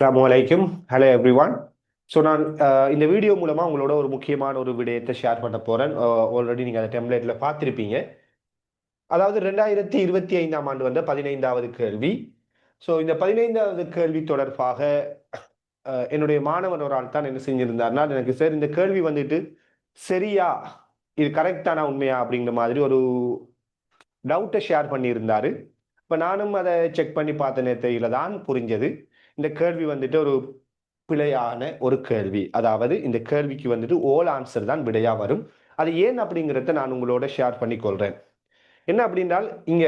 அஸ்ஸலாமு அலைக்கும். Hello every one so நான் இந்த வீடியோ மூலமாக உங்களோட ஒரு முக்கியமான ஒரு விடயத்தை ஷேர் பண்ண போகிறேன் ஆல்ரெடி நீங்கள் அந்த டெம்ப்ளேட்டில் பார்த்துருப்பீங்க. அதாவது ரெண்டாயிரத்தி இருபத்தி ஐந்தாம் ஆண்டு வந்த பதினைந்தாவது கேள்வி. ஸோ இந்த பதினைந்தாவது கேள்வி தொடர்பாக என்னுடைய மாணவன் ஒரு ஆள் தான் என்ன செஞ்சிருந்தார்னா எனக்கு சார் இந்த கேள்வி வந்துட்டு சரியா? இது கரெக்டான உண்மையா? அப்படிங்கிற மாதிரி ஒரு டவுட்டை ஷேர் பண்ணியிருந்தார். இப்போ நானும் அதை செக் பண்ணி பார்த்த நேரத்தையில் தான் புரிஞ்சது. இந்த கேள்வி வந்துட்டு ஒரு பிழையான ஒரு கேள்வி. அதாவது இந்த கேள்விக்கு வந்துட்டு ஓல் ஆன்சர் தான் விடையா வரும். அது ஏன் அப்படிங்கிறத நான் உங்களோட ஷேர் பண்ணிக்கொள்றேன் என்ன அப்படின்னால் இங்க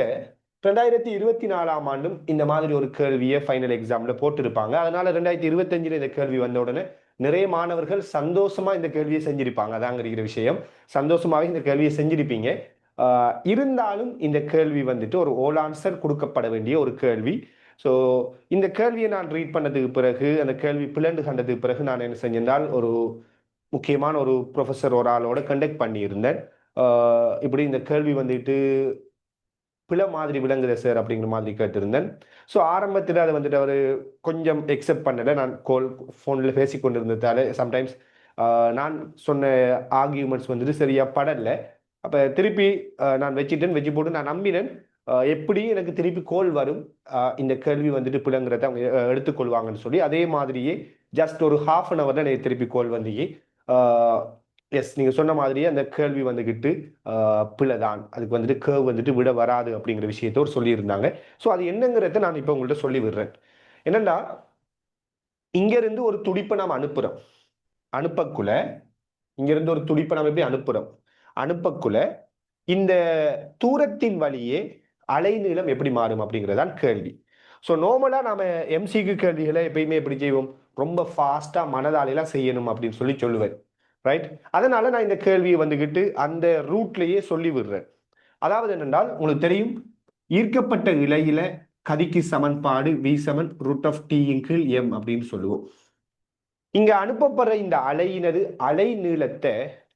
ரெண்டாயிரத்தி இருபத்தி நாலாம் ஆண்டும் இந்த மாதிரி ஒரு கேள்வியை ஃபைனல் எக்ஸாம்ல போட்டிருப்பாங்க. அதனால ரெண்டாயிரத்தி இருபத்தஞ்சுல இந்த கேள்வி வந்த உடனே நிறைய மாணவர்கள் சந்தோஷமா இந்த கேள்வியை செஞ்சிருப்பாங்க. அதாங்கிற விஷயம். சந்தோஷமாவே இந்த கேள்வியை செஞ்சிருப்பீங்க. இருந்தாலும் இந்த கேள்வி வந்துட்டு ஒரு ஓல் ஆன்சர் கொடுக்கப்பட வேண்டிய ஒரு கேள்வி. ஸோ இந்த கேள்வியை நான் ரீட் பண்ணதுக்கு பிறகு அந்த கேள்வி பிளண்டு கண்டதுக்கு பிறகு நான் என்ன செஞ்சிருந்தால் ஒரு முக்கியமான ஒரு ப்ரொஃபஸர் ஒரு ஆளோட கண்டக்ட் பண்ணியிருந்தேன். இப்படி இந்த கேள்வி வந்துட்டு பிழை மாதிரி விளங்குது சார் அப்படிங்கிற மாதிரி கேட்டிருந்தேன். ஸோ ஆரம்பத்தில் அதை வந்துட்டு அவர் கொஞ்சம் எக்ஸெப்ட் பண்ணலை. நான் கோல் ஃபோனில் பேசி கொண்டிருந்ததால சம்டைம்ஸ் நான் சொன்ன ஆர்கியூமெண்ட்ஸ் வந்துட்டு சரியாக படலை. அப்போ திருப்பி நான் வச்சுட்டேன் வச்சு போட்டு நான் நம்பினேன். எப்படி எனக்கு திருப்பி கோல் வரும்? இந்த கேள்வி வந்துட்டு பிள்ளைங்கிறத அவங்க எடுத்துக்கொள்வாங்கன்னு சொல்லி அதே மாதிரியே ஜஸ்ட் ஒரு ஹாஃப் அன் ஹவர் தான் எனக்கு திருப்பி கோல் வந்தீங்க எஸ் நீங்கள் சொன்ன மாதிரியே அந்த கேள்வி வந்துக்கிட்டு பிள்ளை தான் அதுக்கு வந்துட்டு கேர்வ் வந்துட்டு விட வராது அப்படிங்கிற விஷயத்த ஒரு சொல்லியிருந்தாங்க. ஸோ அது என்னங்கிறத நான் இப்போ உங்கள்கிட்ட சொல்லி விடுறேன் என்னென்னா இங்கேருந்து ஒரு துடிப்பை நாம் அனுப்புகிறோம் அனுப்பக்குள்ள இங்கேருந்து ஒரு துடிப்பை நாம் எப்படி அனுப்புகிறோம் அனுப்பக்குள்ள இந்த தூரத்தின் வழியே அலைநீளம் எப்படி மாறும் அப்படிங்கிறதான் கேள்வி. ஸோ நார்மலாக நாம் எம்சிக்கு கேள்விகளை எப்பயுமே எப்படி செய்வோம்? ரொம்ப ஃபாஸ்ட்டாக மனதாலையெல்லாம் செய்யணும் அப்படின்னு சொல்லி சொல்லுவேன். ரைட் அதனால் நான் இந்த கேள்வியை வந்துக்கிட்டு அந்த ரூட்லேயே சொல்லி விடுறேன். அதாவது என்னென்றால் உங்களுக்கு தெரியும் ஈர்க்கப்பட்ட இலையில கதிக்கு சமன்பாடு வி சமன் ரூட் ஆஃப் டீயின் கீழ் எம் அப்படின்னு சொல்லுவோம். இங்க அனுப்பப்படுற இந்த அலையினது அலை நீளத்தை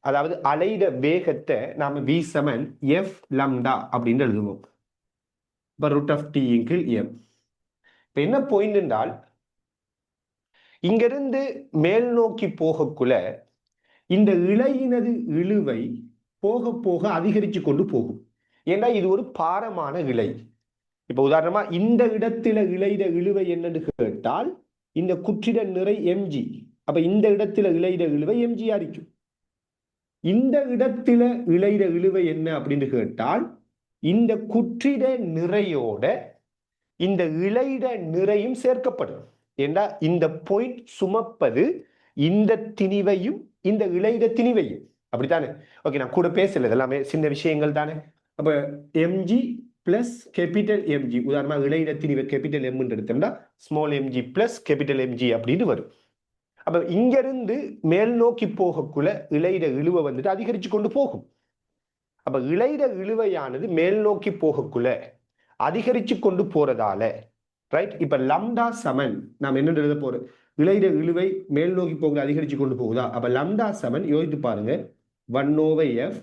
அதாவது அலையிட வேகத்தை நாம வி சமன் எஃப் லம்டா அப்படின்னு எழுதுவோம். இப்போ ரூட் ஆஃப் டி கீழ் எம் இப்போ என்ன பாயிண்ட் என்றால் இங்கிருந்து மேல் நோக்கி போகக்குள்ள இந்த இலையினது இழுவை போக போக அதிகரித்து கொண்டு போகும். ஏன்னா இது ஒரு பாரமான இலை இப்போ உதாரணமா இந்த இடத்துல இலையிட இழுவை என்னன்னு கேட்டால் இந்த குற்றிட நிறை எம்ஜி அப்ப இந்த இடத்துல இலையிட இழுவை எம்ஜி இருக்கும். இந்த இடத்துல இலையிட இழுவை என்ன அப்படின்னு கேட்டால் இந்த குற்றிட நிறையோட இந்த இலையிட நிறையும் சேர்க்கப்படும். ஏண்டா? இந்த பாயிண்ட் சுமப்பது இந்த திணிவையும் இந்த இளையிட திணிவையும். அப்படித்தானே? ஓகே நான் கூட பேசல இதெல்லாமே சின்ன விஷயங்கள் தானே? அப்ப எம்ஜி பிளஸ் கேபிட்டல் எம்ஜி உதாரணமாக இலையிட திணிவை கேபிட்டல் எம்னு எடுத்தோம்னா small MG plus capital MG அப்படின்னு வரும். அப்ப இங்கிருந்து மேல் நோக்கி போகக்குள்ள இலையிட இழுவை வந்துட்டு அதிகரிச்சு கொண்டு போகும். அப்போ இலையிட இழுவையானது மேல் நோக்கி போகக்குள்ள அதிகரிச்சு கொண்டு போறதால ரைட் இப்ப லம்டா சமன் நாம் என்ன எழுத போறோம்? இலையிட இழுவை மேல் நோக்கி போகுது அதிகரிச்சு கொண்டு போகுதா? அப்ப லம்டா சமன் யோசித்து பாருங்க. ஒன் ஓவை எஃப்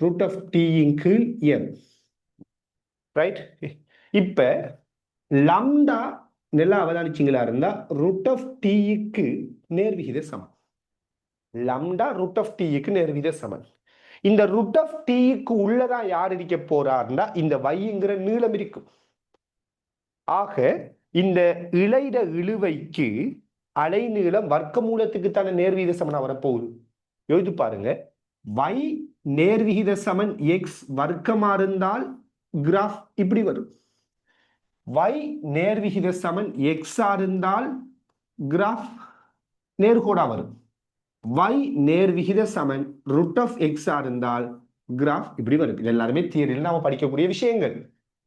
ரூட் ஆஃப் டீயின் கீழ் எம் ரைட் இப்ப லம்டா நல்லா அவதானிச்சிங்களா இருந்தா ரூட் ஆஃப் டீக்கு நேர்விகித சமன் லம்டா ரூட் ஆஃப் டீக்கு நேர்விகித சமன் இந்த ரூட் ஆஃப் டீக்கு உள்ளதான் யார் இருக்க போறாருன்னா இந்த வைங்கிற நீளம் இருக்கும். ஆக இந்த இலையிட இழுவைக்கு அலைநீளம் வர்க்க மூலத்துக்கு தானே நேர்விகித சமனா வரப்போகுது? எழுதி பாருங்க. வை நேர்விகித சமன் எக்ஸ் வர்க்கமா இருந்தால் கிராஃப் இப்படி வரும். வை நேர்விகித சமன் எக்ஸா இருந்தால் கிராஃப் நேர்கோடா வரும். வை நேர்விகித சமன் ரூட் ஆஃப் எக்ஸா இருந்தால் கிராஃப் இப்படி வரும் இது எல்லாருமே தியரியில் நாம படிக்கக்கூடிய விஷயங்கள்.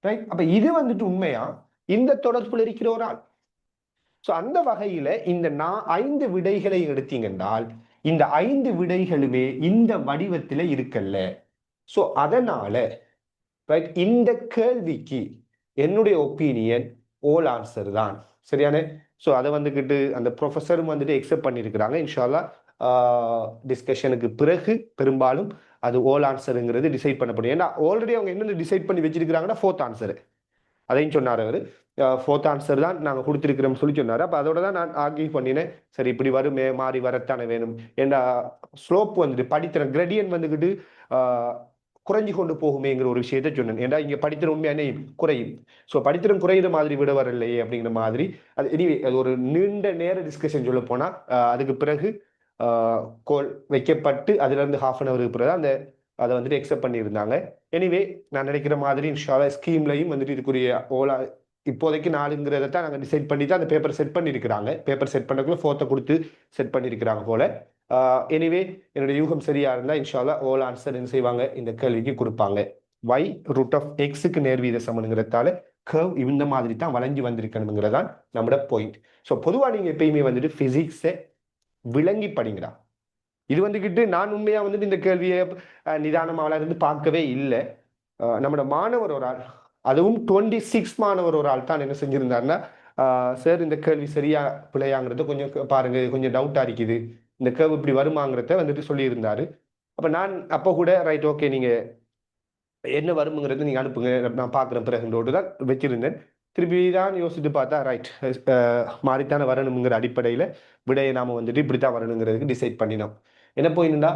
ரைட் அப்ப இது வந்துட்டு உண்மையா? இந்த தொடர்புல இருக்கிற ஒரு ஆள் ஸோ அந்த வகையில இந்த நான் ஐந்து விடைகளை எடுத்தீங்கன்றால் இந்த ஐந்து விடைகளுமே இந்த வடிவத்தில் இருக்கல்ல. ஸோ அதனால ரைட் இந்த கேள்விக்கு என்னுடைய ஒப்பீனியன் ஓல் ஆன்சர் தான். சரியான? ஸோ அதை வந்துக்கிட்டு அந்த ப்ரொஃபஸரும் வந்துட்டு எக்ஸெப்ட் பண்ணியிருக்கிறாங்க இன்ஷால்லா டிஸ்கஷனுக்கு பிறகு பெரும்பாலும் அது ஓல் ஆன்சருங்கிறது டிசைட் பண்ணப்படும். ஏன்னா ஆல்ரெடி அவங்க என்னென்ன டிசைட் பண்ணி வச்சிருக்கிறாங்கன்னா ஃபோர்த் ஆன்சரு அதையும் சொன்னார் அவர். ஃபோர்த் ஆன்சர் தான் நாங்கள் கொடுத்துருக்கிறோம் சொல்லி சொன்னார். அப்போ அதோட தான் நான் ஆர்கியூ பண்ணினேன். சரி இப்படி வருமே மாறி வரத்தானே வேணும். ஏன்னா ஸ்லோப் வந்துட்டு படித்திற கிரெடியன் வந்துக்கிட்டு குறைஞ்சு கொண்டு போகுமேங்கிற ஒரு விஷயத்த சொன்னேன். ஏன்னா இங்கே படித்திரம் உண்மையானே குறையும். ஸோ படித்திரம் குறையிற மாதிரி விட வரலையே அப்படிங்கிற மாதிரி. அது எனிவே அது ஒரு நீண்ட நேர டிஸ்கஷன் சொல்ல போனால் அதுக்கு பிறகு கோல் வைக்கப்பட்டு அதுலேருந்து ஹாஃப் அன் ஹவருக்கு பிறகு அந்த அதை வந்துட்டு எக்ஸப்ட் பண்ணியிருந்தாங்க. எனிவே நான் நினைக்கிற மாதிரி இன்ஷாலா ஸ்கீம்லையும் வந்துட்டு இதுக்குரிய ஓலா இப்போதைக்கு நாலுங்கிறத தான் நாங்கள் டிசைட் பண்ணி தான் அந்த பேப்பர் செட் பண்ணியிருக்கிறாங்க. பேப்பர் செட் பண்ணக்குள்ள ஃபோர்த்தை கொடுத்து செட் பண்ணியிருக்கிறாங்க போல. எனிவே என்னுடைய யூகம் சரியா இருந்தால் இன்ஷால்லா ஓல் ஆன்சர் என்ன செய்வாங்க? இந்த கேள்விக்கு கொடுப்பாங்க. வை ரூட் ஆஃப் எக்ஸுக்கு நேர்வீத சமனுங்கிறதால கர்வ் இந்த மாதிரி தான் வளைஞ்சு வந்திருக்கணுங்கிறதான் நம்மளோட பாயிண்ட் ஸோ பொதுவாக நீங்கள் எப்பயுமே வந்துட்டு ஃபிசிக்ஸை விளங்கி படிங்கடா இது வந்துக்கிட்டு நான் உண்மையாக வந்துட்டு இந்த கேள்வியை நிதானமாக இருந்து பார்க்கவே இல்லை. நம்மளோட மாணவர் ஒரு ஆள் அதுவும் டுவெண்ட்டி சிக்ஸ் மாணவர் ஒரு ஆள் தான் என்ன செஞ்சிருந்தாருன்னா சார் இந்த கேள்வி சரியா பிள்ளையாங்கிறத கொஞ்சம் பாருங்க கொஞ்சம் டவுட்டாக இருக்குது. இந்த கேர்வ் இப்படி வருமாங்கிறத வந்துட்டு சொல்லியிருந்தாரு. அப்போ நான் அப்போ கூட ரைட் ஓகே நீங்கள் என்ன வருமுங்கிறது நீங்கள் அனுப்புங்க. நான் பார்க்குறேன் பிறகுன்றோடு தான் வச்சிருந்தேன். திருப்பி தான் யோசித்து பார்த்தா ரைட் மாறித்தானே வரணுங்கிற அடிப்படையில் விடையை நாம் வந்துட்டு இப்படி தான் வரணுங்கிறதுக்கு டிசைட் பண்ணினோம். என்ன போயிருந்தா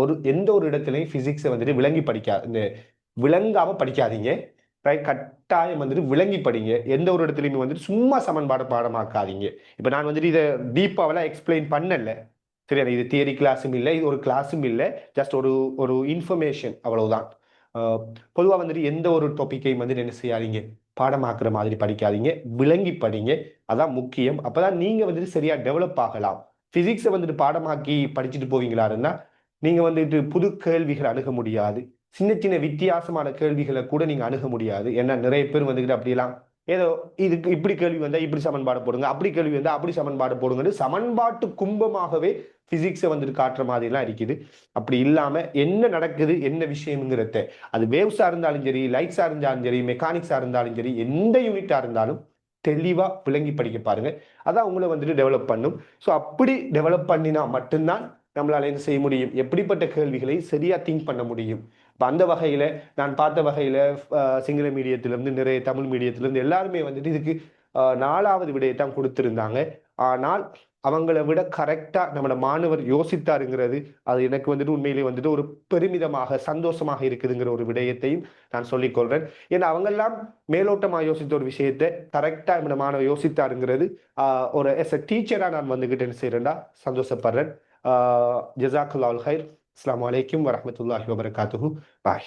ஒரு எந்த ஒரு இடத்துலையும் ஃபிசிக்ஸை வந்துட்டு விளங்கி படிக்கா இந்த விளங்காமல் படிக்காதீங்க. ரைட் கட்டாயம் வந்துட்டு விளங்கி படிங்க. எந்த ஒரு இடத்துலையுமே வந்துட்டு சும்மா சமன்பாடு பாடமாக்காதீங்க. இப்போ நான் வந்துட்டு இதை டீப்பாவெல்லாம் எக்ஸ்பிளைன் பண்ணல. சரியா இது தியரி கிளாஸும் இல்லை இது ஒரு கிளாஸும் இல்லை. ஜஸ்ட் ஒரு ஒரு இன்ஃபர்மேஷன் அவ்வளவுதான். பொதுவாக வந்துட்டு எந்த ஒரு டாப்பிக்கையும் வந்துட்டு என்ன செய்யாதீங்க. பாடமாக்குற மாதிரி படிக்காதீங்க விளங்கி படிங்க. அதான் முக்கியம். அப்போதான் நீங்கள் வந்துட்டு சரியாக டெவலப் ஆகலாம். ஃபிசிக்ஸை வந்துட்டு பாடமாக்கி படிச்சுட்டு போவீங்களா இருந்தால் நீங்கள் வந்துட்டு புது கேள்விகள் அணுக முடியாது. சின்ன சின்ன வித்தியாசமான கேள்விகளை கூட நீங்கள் அணுக முடியாது. ஏன்னா நிறைய பேர் வந்துக்கிட்டு அப்படியெல்லாம் ஏதோ இதுக்கு இப்படி கேள்வி வந்தால் இப்படி சமன்பாடு போடுங்க அப்படி கேள்வி வந்தால் அப்படி சமன்பாடு போடுங்கன்னு சமன்பாட்டு கும்பமாகவே பிசிக்ஸை வந்துட்டு காட்டுற மாதிரிலாம் இருக்குது. அப்படி இல்லாமல் என்ன நடக்குது என்ன விஷயம்ங்கிறத அது வேவ்ஸாக இருந்தாலும் சரி லைட்ஸாக இருந்தாலும் சரி மெக்கானிக்ஸாக இருந்தாலும் சரி எந்த யூனிட்டாக இருந்தாலும் தெளிவாக விளங்கி படிக்க பாருங்கள் அதான் உங்களை வந்துட்டு டெவலப் பண்ணும். ஸோ அப்படி டெவலப் பண்ணினா மட்டும்தான் நம்மளால என்ன செய்ய முடியும்? எப்படிப்பட்ட கேள்விகளை சரியாக திங்க் பண்ண முடியும்? இப்போ அந்த வகையில் நான் பார்த்த வகையில் சிங்கள மீடியத்திலேருந்து நிறைய தமிழ் மீடியத்திலேருந்து எல்லாருமே வந்துட்டு இதுக்கு நாலாவது விடையை தான் கொடுத்துருந்தாங்க. ஆனால் அவங்கள விட கரெக்டாக நம்மளோட மாணவர் யோசித்தாருங்கிறது அது எனக்கு வந்துட்டு உண்மையிலேயே வந்துட்டு ஒரு பெருமிதமாக சந்தோஷமாக இருக்குதுங்கிற ஒரு விடயத்தையும் நான் சொல்லிக்கொள்கிறேன் ஏன்னா அவங்கெல்லாம் மேலோட்டமாக யோசித்த ஒரு விஷயத்தை கரெக்டாக நம்மளோட மாணவர் யோசித்தாருங்கிறது ஒரு எஸ் அ டீச்சராக நான் வந்துக்கிட்டேன்னு செய்கிறேன்டா சந்தோஷப்படுறேன். ஜசாக்குல்லால் ஹைர் அஸ்லாம் வலைக்கம் வரமத்துல்லாஹி வபரகாத்துஹு பாய்